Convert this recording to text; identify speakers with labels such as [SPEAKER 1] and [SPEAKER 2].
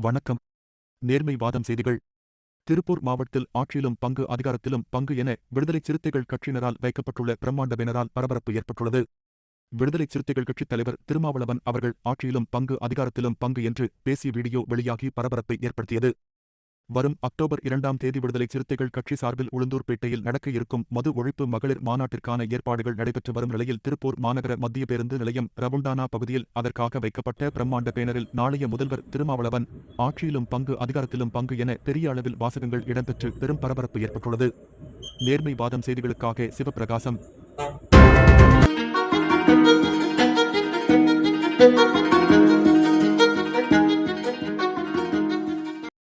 [SPEAKER 1] வணக்கம். நேர்மை வாதம் செய்திகள். திருப்பூர் மாவட்டத்தில் ஆட்சியிலும் பங்கு அதிகாரத்திலும் பங்கு என விடுதலை சிறுத்தைகள் கட்சியினரால் வைக்கப்பட்டுள்ள பிரம்மாண்ட பேனரால் பரபரப்பு ஏற்பட்டுள்ளது. விடுதலை சிறுத்தைகள் கட்சித் தலைவர் திருமாவளவன் அவர்கள் ஆட்சியிலும் பங்கு அதிகாரத்திலும் பங்கு என்று பேசிய வீடியோ வெளியாகி பரபரப்பை ஏற்படுத்தியது. வரும் அக்டோபர் இரண்டாம் தேதி விடுதலை சிறுத்தைகள் கட்சி சார்பில் உளுந்தூர்பேட்டையில் நடக்க இருக்கும் மது ஒழிப்பு மகளிர் மாநாட்டிற்கான ஏற்பாடுகள் நடைபெற்று வரும் நிலையில் திருப்பூர் மாநகர மத்திய பேருந்து நிலையம் ரவுண்டானா பகுதியில் அதற்காக வைக்கப்பட்ட பிரம்மாண்ட பேனரில் நாளைய முதல்வர் திருமாவளவன் ஆட்சியிலும் பங்கு அதிகாரத்திலும் பங்கு என பெரிய அளவில் வாசகங்கள் இடம்பெற்று பெரும் பரபரப்பு ஏற்பட்டுள்ளது நேர்மை வாதம் செய்திகளுக்காக சிவபிரகாசம்
[SPEAKER 2] Thank you.